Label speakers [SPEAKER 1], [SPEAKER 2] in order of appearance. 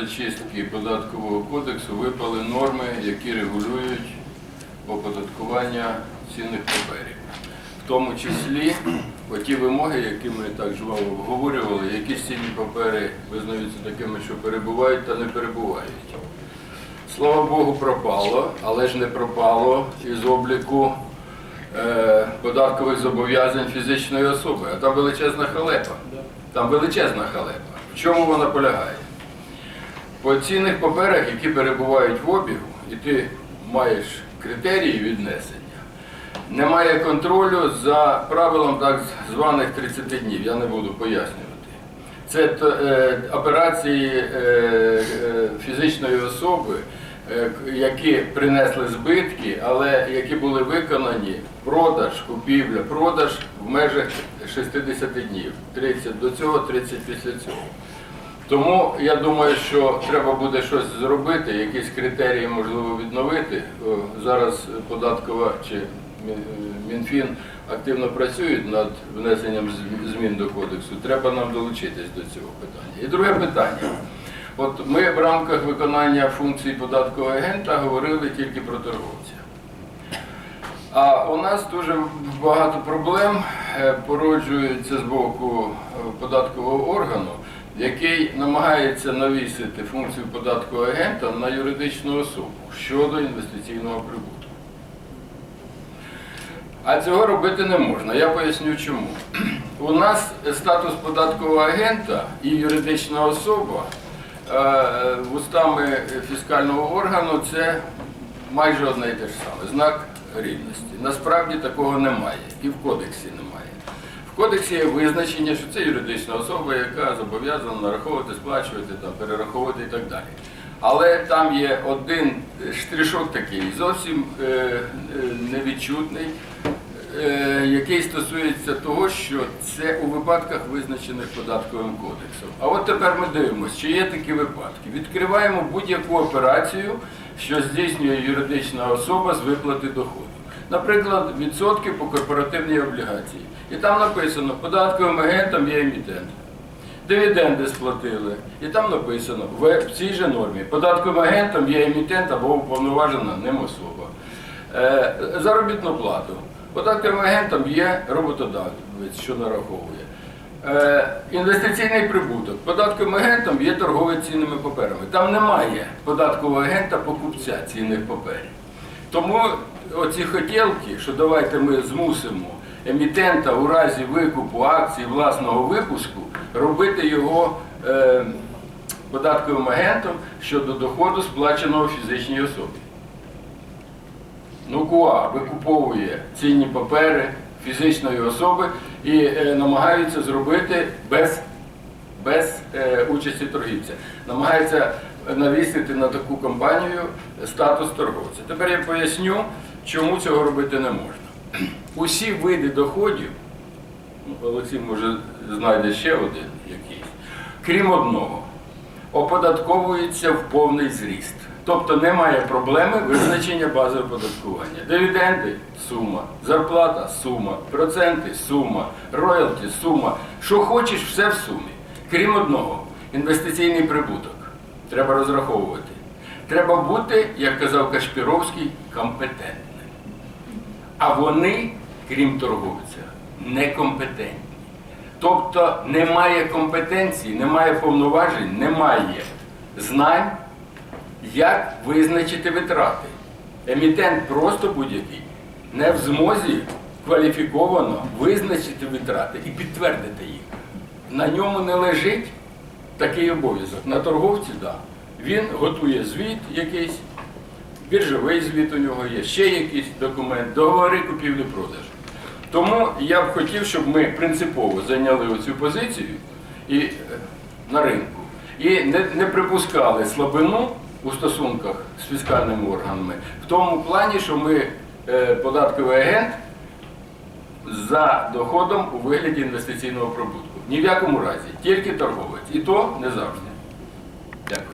[SPEAKER 1] зачистки податкового кодексу випали норми, які регулюють оподаткування цінних паперів. В тому числі оті вимоги, які ми так жваво обговорювали, які цінні папери визнаються такими, що перебувають та не перебувають. Слава Богу, пропало, але ж не пропало із обліку е, податкових зобов'язань фізичної особи. А там величезна халепа. Там величезна халепа. В чому вона полягає? По цінних паперах, які перебувають в обігу, і ти маєш критерії віднесення, немає контролю за правилом так званих 30 днів. Я не буду пояснювати. Це е, операції е, е, фізичної особи, які принесли збитки, але які були виконані продаж, купівля, продаж в межах 60 днів. 30 до цього, 30 після цього. Тому я думаю, що треба буде щось зробити, якісь критерії можливо відновити. Зараз податкова чи Мінфін активно працюють над внесенням змін до кодексу. Треба нам долучитись до цього питання. І друге питання. От ми в рамках виконання функцій податкового агента говорили тільки про торговця. А у нас дуже багато проблем е, породжується з боку е, податкового органу, який намагається навісити функцію податкового агента на юридичну особу щодо інвестиційного прибутку. А цього робити не можна. Я поясню чому. У нас статус податкового агента і юридична особа е, вустами фіскального органу це майже одне і те ж саме знак рівності. Насправді такого немає і в кодексі немає. Кодексі є визначення, що це юридична особа, яка зобов'язана нараховувати, сплачувати, там, перераховувати і так далі. Але там є один штришок такий, зовсім е, е, невідчутний, е, який стосується того, що це у випадках, визначених податковим кодексом. А от тепер ми дивимося, чи є такі випадки. Відкриваємо будь-яку операцію, що здійснює юридична особа з виплати доходу. Наприклад, відсотки по корпоративній облігації. І там написано, податковим агентом є емітент. Дивіденди сплатили. І там написано в цій же нормі. Податковим агентом є емітент або уповноважена ним особа. Е, заробітну плату. Податковим агентом є роботодавець, що нараховує. Е, інвестиційний прибуток. Податковим агентом є торговець цінними паперами. Там немає податкового агента покупця цінних паперів. Тому оці хотілки, що давайте ми змусимо емітента у разі викупу акцій власного випуску робити його е, податковим агентом щодо доходу, сплаченого фізичній особі. Ну, КУА викуповує цінні папери фізичної особи і е, намагаються зробити без, без е, участі торгівця. Намагаються навісити на таку компанію статус торговця. Тепер я поясню, чому цього робити не можна. Усі види доходів, ну, Олексій може знайде ще один якийсь, крім одного, оподатковується в повний зріст. Тобто немає проблеми визначення бази оподаткування. Дивіденди сума, зарплата сума, проценти сума, роялті сума. Що хочеш, все в сумі. Крім одного, інвестиційний прибуток. Треба розраховувати. Треба бути, як казав Кашпіровський, компетентним. А вони, крім торговця, некомпетентні. Тобто немає компетенції, немає повноважень, немає знань, як визначити витрати. Емітент просто будь-який не в змозі кваліфіковано визначити витрати і підтвердити їх. На ньому не лежить такий обов'язок. На торговці, так. Да. Він готує звіт якийсь, біржовий звіт у нього є, ще якийсь документ, договори купівлі-продажу. Тому я б хотів, щоб ми принципово зайняли оцю позицію і, е, на ринку і не, не припускали слабину у стосунках з фіскальними органами в тому плані, що ми е, податковий агент за доходом у вигляді інвестиційного прибутку. Ні в якому разі, тільки торговець. І то не завжди.